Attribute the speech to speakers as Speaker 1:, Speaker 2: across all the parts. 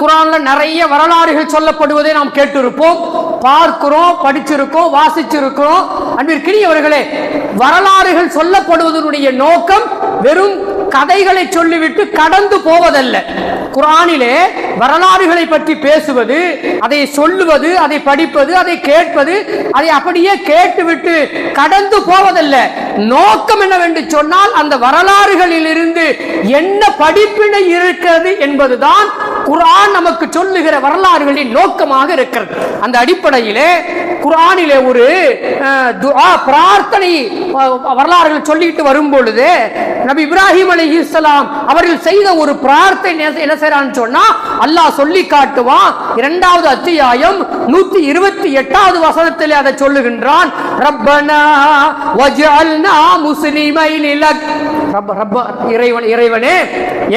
Speaker 1: குரான்ல நிறைய வரலாறுகள் சொல்லப்படுவதை நாம் கேட்டிருப்போம். பார்க்கிறோம் படிச்சிருக்கோம் வாசிச்சிருக்கிறோம். அன்பிற்கினியவர்களே வரலாறுகள் சொல்லப்படுவதனுடைய நோக்கம் வெறும் கதைகளை சொல்லிவிட்டு கடந்து போவதல்ல. குரானிலே வரலாறுகளை பற்றி பேசுவது அதை சொல்லுவது அதை படிப்பது அதை கேட்பது அதை அப்படியே கேட்டுவிட்டு கடந்து போவதல்ல. நோக்கம் என்னவென்று சொன்னால் அந்த வரலாறுகளில் இருந்து என்ன படிப்பினை இருக்கிறது என்பதுதான் குரான் நமக்கு சொல்லுகிற வரலாறுகளின் நோக்கமாக இருக்கிறது. அந்த அடிப்படையிலே குரானிலே ஒரு பிரார்த்தனை வரலாறுகள் சொல்லிட்டு வரும் பொழுது நபி இப்ராஹிம் அலைஹிஸ்ஸலாம் அவர்கள் செய்த ஒரு பிரார்த்தனை என்ன- என்ன சொன்னா அல்லாஹ் சொல்லி காட்டுவான். இரண்டாவது அத்தியாயம் நூத்தி இருபத்தி எட்டாவது வசனத்தில் அதை சொல்லுகின்றான். ரப்பனா வஜ்அல்னா முஸ்லிமை நிலக் ரப்ப ரப்ப இறைவன் இறைவனே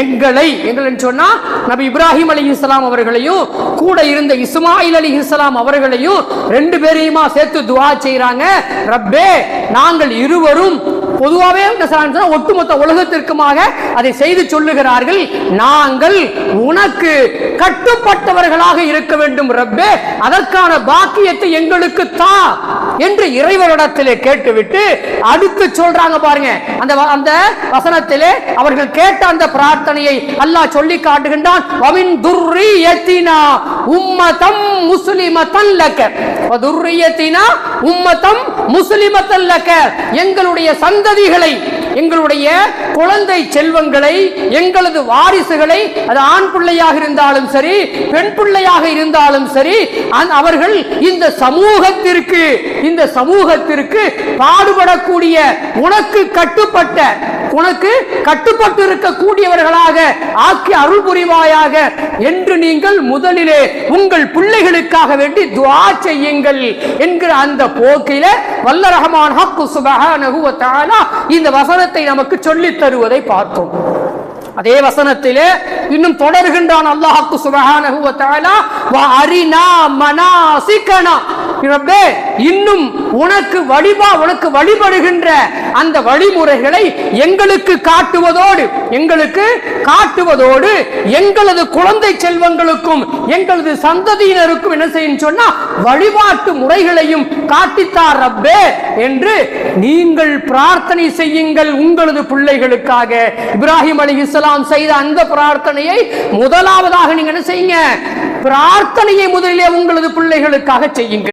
Speaker 1: எங்களை எங்களை சொன்னா நபி இப்ராஹிம் அலி இஸ்லாம் அவர்களையும் கூட இருந்த இஸ்மாயில் அலி இஸ்லாம் அவர்களையும் ரெண்டு பேரையுமா சேர்த்து துவா செய்றாங்க. ரப்பே நாங்கள் இருவரும் பொதுவாகவே என்ன ஒட்டுமொத்த உலகத்திற்குமாக அதை செய்து சொல்லுகிறார்கள் நாங்கள் உனக்கு கட்டுப்பட்டவர்களாக இருக்க வேண்டும் ரப்பே. அதற்கான பாக்கியத்தை எங்களுக்கு தா என்று இறைவனிடத்திலே கேட்டுவிட்டு அடுத்து சொல்றாங்க பாருங்க. அந்த அந்த வசனத்திலே அவர்கள் கேட்ட அந்த பிரார்த்தனையை அல்லாஹ் சொல்லி காட்டுகின்றான். வமின் துர்ரியத்தினா உம்மதம் முஸ்லிமத்தன் லக்க துர்ரியத்தினா உம்மதம் முஸ்லிமத்தன் லக்க எங்களுடைய சந்த சந்ததிகளை எங்களுடைய குழந்தை செல்வங்களை எங்களது வாரிசுகளை அது ஆண் பிள்ளையாக இருந்தாலும் சரி பெண் பிள்ளையாக இருந்தாலும் சரி அவர்கள் இந்த சமூகத்திற்கு இந்த சமூகத்திற்கு பாடுபடக்கூடிய உனக்கு கட்டுப்பட்ட உனக்கு கட்டுப்பட்டு இருக்கக்கூடியவர்களாக ஆக்கி அருள் புரிவாயாக என்று நீங்கள் முதலிலே உங்கள் பிள்ளைகளுக்காக வேண்டி துவா செய்யுங்கள் என்கிற அந்த போக்கில வல்ல ரஹ்மான் ஹக்கு சுபஹானஹு இந்த வசனத்தை நமக்கு சொல்லித் தருவதை பார்த்தோம். அதே வசனத்திலே இன்னும் தொடர்கின்றான் அல்லாஹ்க்கு சுபஹானஹு தஆலா வ அரினா மனாசிகனா ரப்பே இன்னும் உனக்கு வழிபா உனக்கு வழிபடுகின்ற அந்த வழிமுறைகளை எங்களுக்கு காட்டுவதோடு எங்களுக்கு காட்டுவதோடு எங்களது குழந்தை செல்வங்களுக்கும் எங்களது சந்ததியினருக்கும் என்ன செய்யும் சொன்னா வழிபாட்டு முறைகளையும் காட்டித்தார் ரப்பே என்று நீங்கள் பிரார்த்தனை செய்யுங்கள் உங்களது பிள்ளைகளுக்காக. இப்ராஹிம் அலி இஸ்லாம் செய்த அந்த பிரார்த்தனை பிரார்த்தனையை முதலாவதாக நீங்க என்ன செய்யுங்க? பிரார்த்தனையை முதலிலே உங்களது பிள்ளைகளுக்காக செய்யுங்கள்.